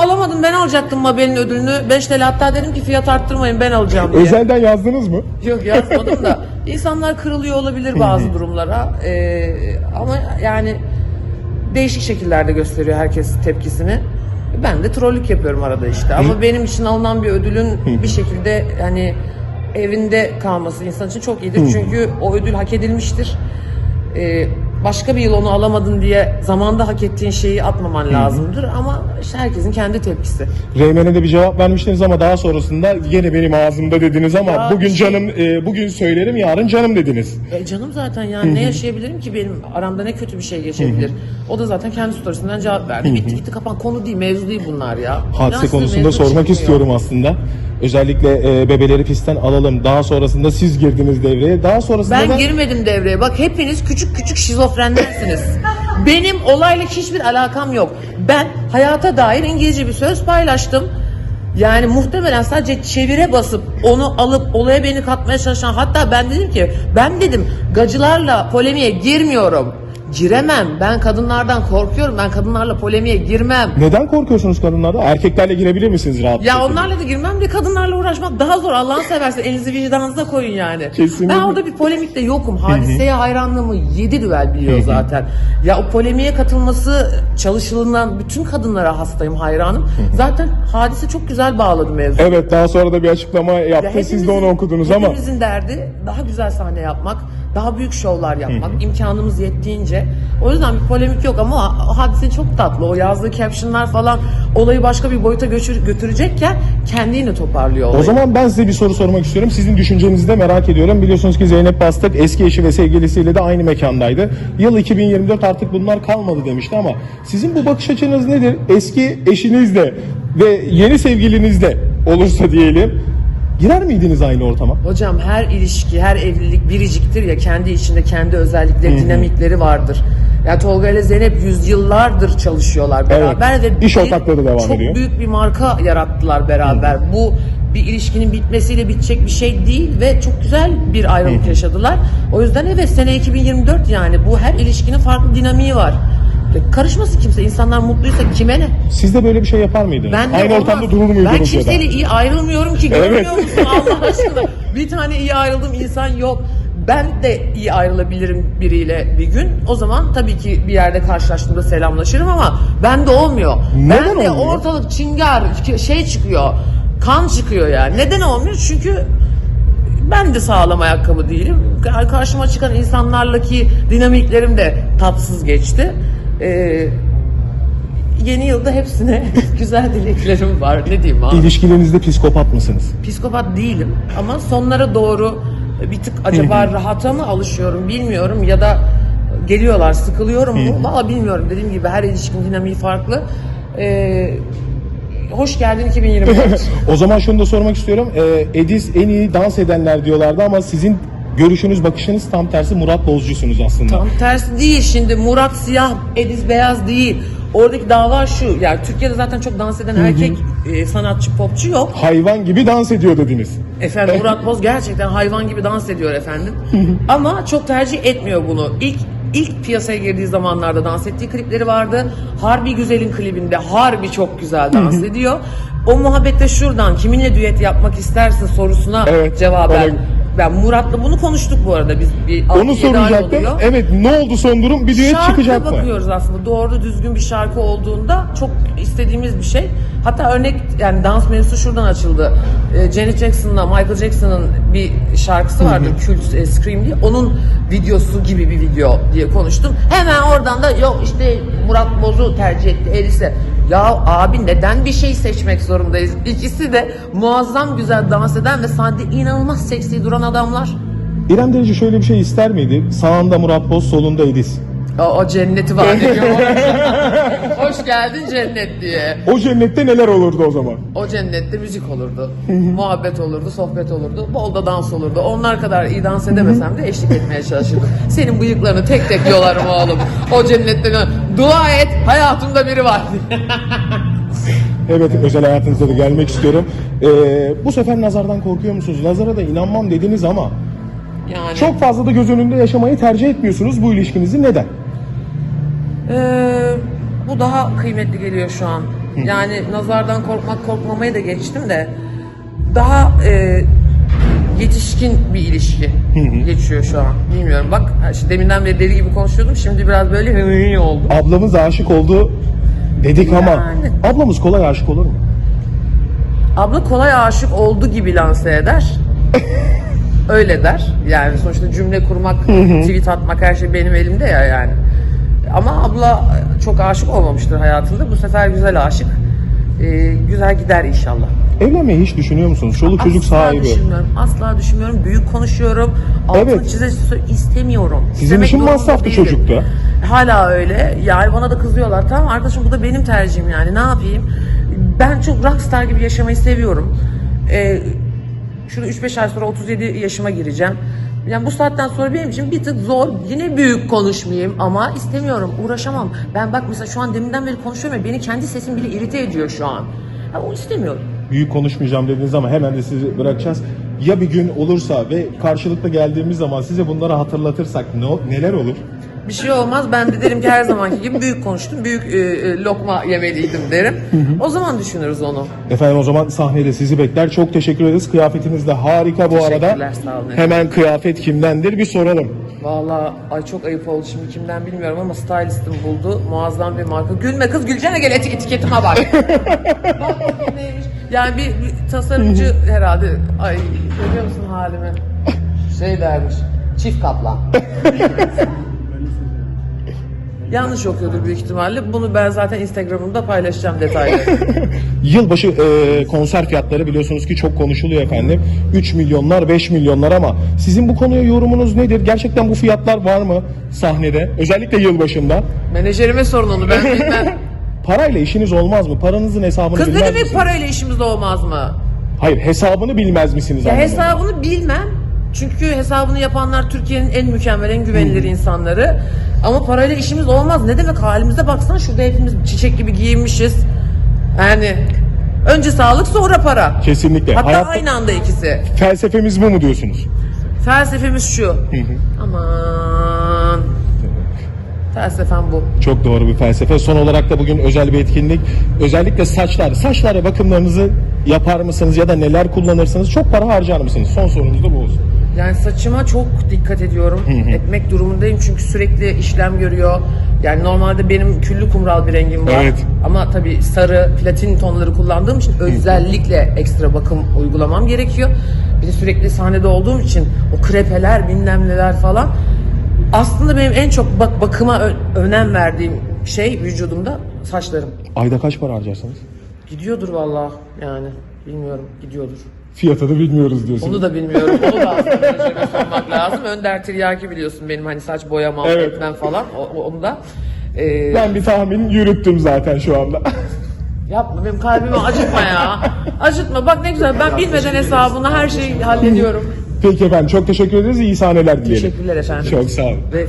alamadım ben alacaktım Mabel'in ödülünü. 5 TL hatta dedim ki fiyat arttırmayın ben alacağım diye. Özelden yazdınız mı? Yok yazmadım da. İnsanlar kırılıyor olabilir bazı durumlara. Ee, ama yani değişik şekillerde gösteriyor herkes tepkisini. Ben de trollük yapıyorum arada işte. Ama benim için alınan bir ödülün bir şekilde hani evinde kalması insan için çok iyidir. Çünkü o ödül hak edilmiştir. Ee, başka bir yıl onu alamadın diye zamanda hak ettiğin şeyi atmaman lazımdır. Ama işte herkesin kendi tepkisi. Reymen'e de bir cevap vermiştiniz ama daha sonrasında yine benim ağzımda dediniz ama Ya bugün şey- canım e, bugün söylerim yarın canım dediniz. E canım zaten yani ne yaşayabilirim ki benim aramda ne kötü bir şey geçebilir. O da zaten kendi storiesinden cevap verdi. Bitti gitti kapan konu değil mevzu değil bunlar ya. Hadise Üniversite konusunda sormak çıkmıyor. istiyorum aslında. Özellikle e, bebeleri pistten alalım. Daha sonrasında siz girdiniz devreye. Daha sonrasında Ben da girmedim devreye. Bak hepiniz küçük küçük şizofrenlersiniz. Benim olayla hiçbir alakam yok. Ben hayata dair İngilizce bir söz paylaştım. Yani muhtemelen sadece çevire basıp onu alıp olaya beni katmaya çalışan hatta ben dedim ki ben dedim gacılarla polemiğe girmiyorum. Giremem. Ben kadınlardan korkuyorum. Ben kadınlarla polemiğe girmem. neden korkuyorsunuz kadınlarda? Erkeklerle girebilir misiniz rahat? Ya onlarla da girmem de kadınlarla uğraşmak daha zor. Allah'ını seversen elinizi vicdanınıza koyun yani. Kesinlikle. Ben orada bir polemikte yokum. Hadiseye hayranlığımı yedi düvel biliyor zaten. ya o polemiğe katılması çalışılan bütün kadınlara hastayım hayranım. Zaten hadise çok güzel bağladı mevzu. Evet daha sonra da bir açıklama yaptı. Ya Siz de hepimizin- onu okudunuz ama. Hepimizin derdi daha güzel sahne yapmak, daha büyük şovlar yapmak, imkanımız yettiğince. O yüzden bir polemik yok ama o hadise çok tatlı. O yazdığı captionlar falan olayı başka bir boyuta götür- götürecekken kendi yine toparlıyor olayı. O zaman ben size bir soru sormak istiyorum. Sizin düşüncenizi de merak ediyorum. Biliyorsunuz ki Zeynep Bastık eski eşi ve sevgilisiyle de aynı mekandaydı. Yıl 2024 artık bunlar kalmadı demişti ama sizin bu bakış açınız nedir? Eski eşinizle ve yeni sevgilinizle olursa diyelim girer miydiniz aynı ortama? Hocam her ilişki, her evlilik biriciktir ya kendi içinde kendi özellikleri, dinamikleri vardır. Ya Tolga ile Zeynep yüzyıllardır çalışıyorlar beraber Evet, ve iş da devam çok ediyor. büyük bir marka yarattılar beraber. Bu bir ilişkinin bitmesiyle bitecek bir şey değil ve çok güzel bir ayrılık yaşadılar. O yüzden evet sene 2024 yani bu her ilişkinin farklı dinamiği var. Ya Karışmasın kimse. İnsanlar mutluysa kime ne? Siz de böyle bir şey yapar mıydınız? Ben de aynı olmaz. ortamda durur muydunuz Ben kimseyle iyi ayrılmıyorum ki. Evet. Görmüyor musun Allah aşkına? Bir tane iyi ayrıldığım insan yok. Ben de iyi ayrılabilirim biriyle bir gün. O zaman tabii ki bir yerde karşılaştığımda selamlaşırım ama ben de olmuyor. Neden ben de olmuyor? ortalık çingar şey çıkıyor. Kan çıkıyor yani. Neden olmuyor? Çünkü ben de sağlam ayakkabı değilim. Kar- Karşıma çıkan insanlarlaki dinamiklerim de tatsız geçti. Ee, yeni yılda hepsine güzel dileklerim var. Ne diyeyim abi? İlişkilerinizde psikopat mısınız? Psikopat değilim ama sonlara doğru bir tık acaba rahata mı alışıyorum bilmiyorum ya da geliyorlar sıkılıyorum mu? Valla bilmiyorum. Dediğim gibi her ilişkinin dinamiği farklı. Ee, hoş geldin 2024. o zaman şunu da sormak istiyorum. Ee, Edis en iyi dans edenler diyorlardı ama sizin görüşünüz, bakışınız tam tersi Murat Bozcusunuz aslında. Tam tersi değil şimdi Murat siyah, Ediz beyaz değil. Oradaki dava şu yani Türkiye'de zaten çok dans eden erkek e, sanatçı popçu yok. Hayvan gibi dans ediyor dediniz. Efendim Murat Boz gerçekten hayvan gibi dans ediyor efendim. Ama çok tercih etmiyor bunu. İlk ilk piyasaya girdiği zamanlarda dans ettiği klipleri vardı. Harbi Güzel'in klibinde harbi çok güzel dans ediyor. O muhabbette şuradan kiminle düet yapmak istersin sorusuna Evet, cevaben. ona- Ben Murat'la bunu konuştuk bu arada. Biz bir altı, Onu yedi ay soracaktım. oluyor. Evet ne oldu son durum? Bir düet Şarkıya çıkacak mı? bakıyoruz aslında. Doğru düzgün bir şarkı olduğunda çok istediğimiz bir şey. Hatta örnek yani dans mevzusu şuradan açıldı. Ee, Janet Jackson'la Michael Jackson'ın bir şarkısı vardır. Kült e, Scream diye. Onun videosu gibi bir video diye konuştum. Hemen oradan da yok işte Murat Boz'u tercih etti Elise. Ya abi neden bir şey seçmek zorundayız? İkisi de muazzam güzel dans eden ve sahnede inanılmaz seksi duran adamlar. İrem Derici şöyle bir şey ister miydi? Sağında Murat Boz, solunda Edis. O, o cenneti var diyor. Hoş geldin cennet diye. O cennette neler olurdu o zaman? O cennette müzik olurdu. muhabbet olurdu, sohbet olurdu. Bol da dans olurdu. Onlar kadar iyi dans edemesem de eşlik etmeye çalışırdım. Senin bıyıklarını tek tek yolarım oğlum. O cennette dua et hayatımda biri var. Evet özel hayatınıza da gelmek istiyorum. Ee, bu sefer nazardan korkuyor musunuz? Nazara da inanmam dediniz ama yani çok fazla da göz önünde yaşamayı tercih etmiyorsunuz bu ilişkinizi. Neden? Ee, bu daha kıymetli geliyor şu an. Yani nazardan korkmak korkmamayı da geçtim de daha e, yetişkin bir ilişki geçiyor şu an. Bilmiyorum bak işte deminden beri deli gibi konuşuyordum şimdi biraz böyle hıhı oldu. Ablamız aşık oldu dedik ama Yani. ablamız kolay aşık olur mu? Abla kolay aşık oldu gibi lanse eder. Öyle der. Yani sonuçta cümle kurmak, tweet atmak her şey benim elimde ya yani. Ama abla çok aşık olmamıştır hayatında. Bu sefer güzel aşık. Ee, güzel gider inşallah. Evlenmeyi hiç düşünüyor musunuz? Çoluk çocuk asla sahibi. düşünmüyorum. Asla düşünmüyorum. Büyük konuşuyorum. Altını Evet. çize istemiyorum. Sizin için masraflı çocuktu. Hala öyle. Yani bana da kızıyorlar. Tamam arkadaşım bu da benim tercihim yani. Ne yapayım? Ben çok rockstar gibi yaşamayı seviyorum. Ee, şunu 3-5 ay sonra 37 yaşıma gireceğim. Yani bu saatten sonra benim için bir tık zor. Yine büyük konuşmayayım ama istemiyorum. Uğraşamam. Ben bak mesela şu an deminden beri konuşuyorum ya beni kendi sesim bile irite ediyor şu an. Ya, o istemiyorum. Büyük konuşmayacağım dediniz ama hemen de sizi bırakacağız. Ya bir gün olursa ve karşılıklı geldiğimiz zaman size bunları hatırlatırsak ne, neler olur? Bir şey olmaz. Ben de derim ki her zamanki gibi büyük konuştum. Büyük e, e, lokma yemeliydim derim. O zaman düşünürüz onu. Efendim o zaman sahnede sizi bekler. Çok teşekkür ederiz. Kıyafetiniz de harika bu arada. Teşekkürler, sağ olun. Hemen kıyafet kimdendir bir soralım. Vallahi ay çok ayıp oldu şimdi kimden bilmiyorum ama stylistim buldu. Muazzam bir marka. Gülme kız gülcene gel etik etiketime bak. bak bakayım neymiş. Yani bir, bir tasarımcı herhalde. Ay görüyor musun halimi? Şey dermiş. Çift kaplan. Yanlış okuyordur büyük ihtimalle. Bunu ben zaten Instagram'ımda paylaşacağım detayları. Yılbaşı e, konser fiyatları biliyorsunuz ki çok konuşuluyor efendim. 3 milyonlar 5 milyonlar ama sizin bu konuya yorumunuz nedir? Gerçekten bu fiyatlar var mı sahnede? Özellikle yılbaşında. Menajerime sorun onu ben bilmem. Parayla işiniz olmaz mı? Paranızın hesabını Kız ne bilmez demek misiniz? parayla işimiz olmaz mı? Hayır hesabını bilmez misiniz? Ya anlamında? hesabını bilmem. Çünkü hesabını yapanlar Türkiye'nin en mükemmel, en güvenilir insanları. Ama parayla işimiz olmaz. Ne demek halimize baksana şurada hepimiz çiçek gibi giyinmişiz. Yani önce sağlık sonra para. Kesinlikle. Hatta Hayatta- aynı anda ikisi. Felsefemiz bu mu diyorsunuz? Felsefemiz şu. Aman. Felsefem bu. Çok doğru bir felsefe. Son olarak da bugün özel bir etkinlik. Özellikle saçlar. Saçlara bakımlarınızı yapar mısınız ya da neler kullanırsınız? Çok para harcar mısınız? Son sorumuz da bu olsun. Yani saçıma çok dikkat ediyorum. Etmek durumundayım çünkü sürekli işlem görüyor. Yani normalde benim küllü kumral bir rengim var. Evet. Ama tabii sarı, platin tonları kullandığım için özellikle ekstra bakım uygulamam gerekiyor. Bir de sürekli sahnede olduğum için o krepeler, bilmem neler falan. Aslında benim en çok bak bakıma ö- önem verdiğim şey vücudumda saçlarım. Ayda kaç para harcarsınız? Gidiyordur vallahi yani. Bilmiyorum, gidiyordur. Fiyatını bilmiyoruz diyorsunuz. Onu da bilmiyorum. Onu da aslında menajere sormak lazım. Önder Tiryaki biliyorsun benim hani saç boyamam Evet. etmem falan. O, onu da e, Ben bir tahmin yürüttüm zaten şu anda. yapma benim kalbimi acıtma ya. Acıtma. Bak ne güzel ben bilmeden hesabını her şeyi hallediyorum. Peki efendim çok teşekkür ederiz. İyi sahneler dileyelim. Teşekkürler efendim. Çok sağ olun. Ve